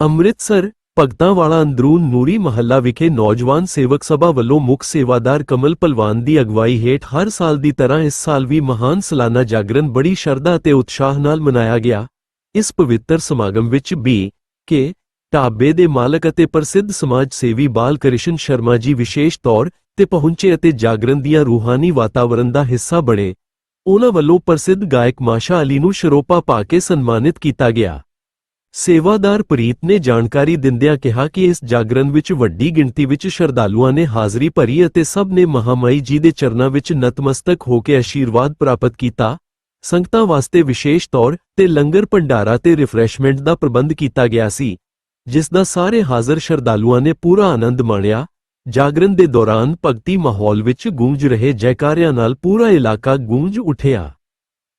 ਅੰਮ੍ਰਿਤਸਰ ਭਗਤਾਂ ਵਾਲਾ ਅੰਦਰੂਨ ਨੂਰੀ ਮਹੱਲਾ ਵਿਖੇ ਨੌਜਵਾਨ ਸੇਵਕ ਸਭਾ ਵੱਲੋਂ ਮੁੱਖ ਸੇਵਾਦਾਰ ਕਮਲ ਪਲਵਾਨ ਦੀ ਅਗਵਾਈ ਹੇਠ ਹਰ ਸਾਲ ਦੀ ਤਰ੍ਹਾਂ ਇਸ ਸਾਲ ਵੀ ਮਹਾਨ ਸਾਲਾਨਾ ਜਾਗਰਣ ਬੜੀ ਸ਼ਰਧਾ ਅਤੇ ਉਤਸ਼ਾਹ ਨਾਲ ਮਨਾਇਆ ਗਿਆ। ਇਸ ਪਵਿੱਤਰ ਸਮਾਗਮ ਵਿੱਚ ਬੀ ਕੇ ਢਾਬੇ ਦੇ ਮਾਲਕ ਅਤੇ ਪ੍ਰਸਿੱਧ ਸਮਾਜ ਸੇਵੀ ਬਾਲ ਕ੍ਰਿਸ਼ਨ ਸ਼ਰਮਾ ਜੀ ਵਿਸ਼ੇਸ਼ ਤੌਰ ਤੇ ਪਹੁੰਚੇ ਅਤੇ ਜਾਗਰਣ ਦੀਆਂ ਰੂਹਾਨੀ ਵਾਤਾਵਰਣ ਦਾ ਹਿੱਸਾ ਬਣੇ। ਉਹਨਾਂ ਵੱਲੋਂ ਪ੍ਰਸਿੱਧ ਗਾਇਕ ਮਾਸ਼ਾ ਅਲੀ ਨੂੰ ਸ਼ਰੋਪਾ ਪਾ ਕੇ ਸਨਮਾਨਿਤ ਕੀਤਾ ਗਿਆ। ਸੇਵਾਦਾਰ ਪ੍ਰੀਤ ਨੇ ਜਾਣਕਾਰੀ ਦਿੰਦਿਆਂ ਕਿਹਾ ਕਿ ਇਸ ਜਾਗਰਣ ਵਿੱਚ ਵੱਡੀ ਗਿਣਤੀ ਵਿੱਚ ਸ਼ਰਧਾਲੂਆਂ ਨੇ ਹਾਜ਼ਰੀ ਭਰੀ ਅਤੇ ਸਭ ਨੇ ਮਹਾਮਾਈ ਜੀ ਦੇ ਚਰਨਾਂ ਵਿੱਚ ਨਤਮਸਤਕ ਹੋ ਕੇ ਅਸ਼ੀਰਵਾਦ ਪ੍ਰਾਪਤ ਕੀਤਾ। ਸੰਗਤਾਂ ਵਾਸਤੇ ਵਿਸ਼ੇਸ਼ ਤੌਰ ਤੇ ਲੰਗਰ ਭੰਡਾਰਾ ਤੇ ਰਿਫਰੈਸ਼ਮੈਂਟ ਦਾ ਪ੍ਰਬੰਧ ਕੀਤਾ ਗਿਆ ਸੀ, ਜਿਸ ਦਾ ਸਾਰੇ ਹਾਜ਼ਰ ਸ਼ਰਧਾਲੂਆਂ ਨੇ ਪੂਰਾ ਆਨੰਦ ਮਾਣਿਆ। ਜਾਗਰਣ ਦੇ ਦੌਰਾਨ ਭਗਤੀ ਮਾਹੌਲ ਵਿੱਚ ਗੂੰਜ ਰਹੇ ਜੈਕਾਰਿਆਂ ਨਾਲ ਪੂਰਾ ਇਲਾਕਾ ਗੂੰਜ ਉਠਿਆ।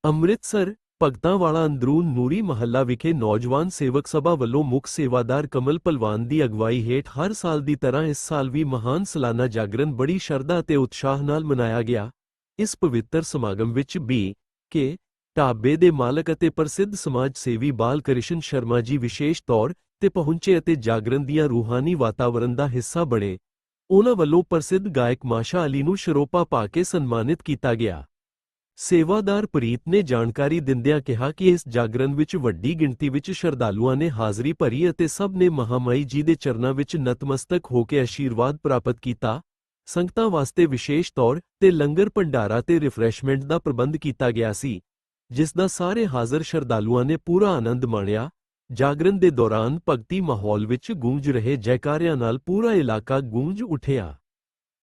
ਅੰਮ੍ਰਿਤਸਰ ਭਗਤਾਂ ਵਾਲਾ ਅੰਦਰੂਨ ਨੂਰੀ ਮਹੱਲਾ ਵਿਖੇ ਨੌਜਵਾਨ ਸੇਵਕ ਸਭਾ ਵੱਲੋਂ ਮੁੱਖ ਸੇਵਾਦਾਰ ਕਮਲ ਪਲਵਾਨ ਦੀ ਅਗਵਾਈ ਹੇਠ ਹਰ ਸਾਲ ਦੀ ਤਰ੍ਹਾਂ ਇਸ ਸਾਲ ਵੀ ਮਹਾਨ ਸਾਲਾਨਾ ਜਾਗਰਣ ਬੜੀ ਸ਼ਰਧਾ ਅਤੇ ਉਤਸ਼ਾਹ ਨਾਲ ਮਨਾਇਆ ਗਿਆ। ਇਸ ਪਵਿੱਤਰ ਸਮਾਗਮ ਵਿੱਚ ਬੀ. ਕੇ. ਢਾਬੇ ਦੇ ਮਾਲਕ ਅਤੇ ਪ੍ਰਸਿੱਧ ਸਮਾਜ ਸੇਵੀ ਬਾਲ ਕ੍ਰਿਸ਼ਨ ਸ਼ਰਮਾ ਜੀ ਵਿਸ਼ੇਸ਼ ਤੌਰ ਤੇ ਪਹੁੰਚੇ ਅਤੇ ਜਾਗਰਣ ਦੀਆਂ ਰੂਹਾਨੀ ਵਾਤਾਵਰਣ ਦਾ ਹਿੱਸਾ ਬਣੇ। ਉਹਨਾਂ ਵੱਲੋਂ ਪ੍ਰਸਿੱਧ ਗਾਇਕ ਮਾਸ਼ਾ ਅਲੀ ਨੂੰ ਸ਼ਰੋਪਾ ਪਾ ਕੇ ਸਨਮਾਨਿਤ ਕੀਤਾ ਗਿਆ। ਸੇਵਾਦਾਰ ਪ੍ਰੀਤ ਨੇ ਜਾਣਕਾਰੀ ਦਿੰਦਿਆਂ ਕਿਹਾ ਕਿ ਇਸ ਜਾਗਰਣ ਵਿੱਚ ਵੱਡੀ ਗਿਣਤੀ ਵਿੱਚ ਸ਼ਰਧਾਲੂਆਂ ਨੇ ਹਾਜ਼ਰੀ ਭਰੀ ਅਤੇ ਸਭ ਨੇ ਮਹਾਮਾਈ ਜੀ ਦੇ ਚਰਨਾਂ ਵਿੱਚ ਨਤਮਸਤਕ ਹੋ ਕੇ ਅਸ਼ੀਰਵਾਦ ਪ੍ਰਾਪਤ ਕੀਤਾ। ਸੰਗਤਾਂ ਵਾਸਤੇ ਵਿਸ਼ੇਸ਼ ਤੌਰ ਤੇ ਲੰਗਰ ਭੰਡਾਰਾ ਤੇ ਰਿਫਰੈਸ਼ਮੈਂਟ ਦਾ ਪ੍ਰਬੰਧ ਕੀਤਾ ਗਿਆ ਸੀ, ਜਿਸ ਦਾ ਸਾਰੇ ਹਾਜ਼ਰ ਸ਼ਰਧਾਲੂਆਂ ਨੇ ਪੂਰਾ ਆਨੰਦ ਮਾਣਿਆ। ਜਾਗਰਣ ਦੇ ਦੌਰਾਨ ਭਗਤੀ ਮਾਹੌਲ ਵਿੱਚ ਗੂੰਜ ਰਹੇ ਜੈਕਾਰਿਆਂ ਨਾਲ ਪੂਰਾ ਇਲਾਕਾ ਗੂੰਜ ਉਠਿਆ।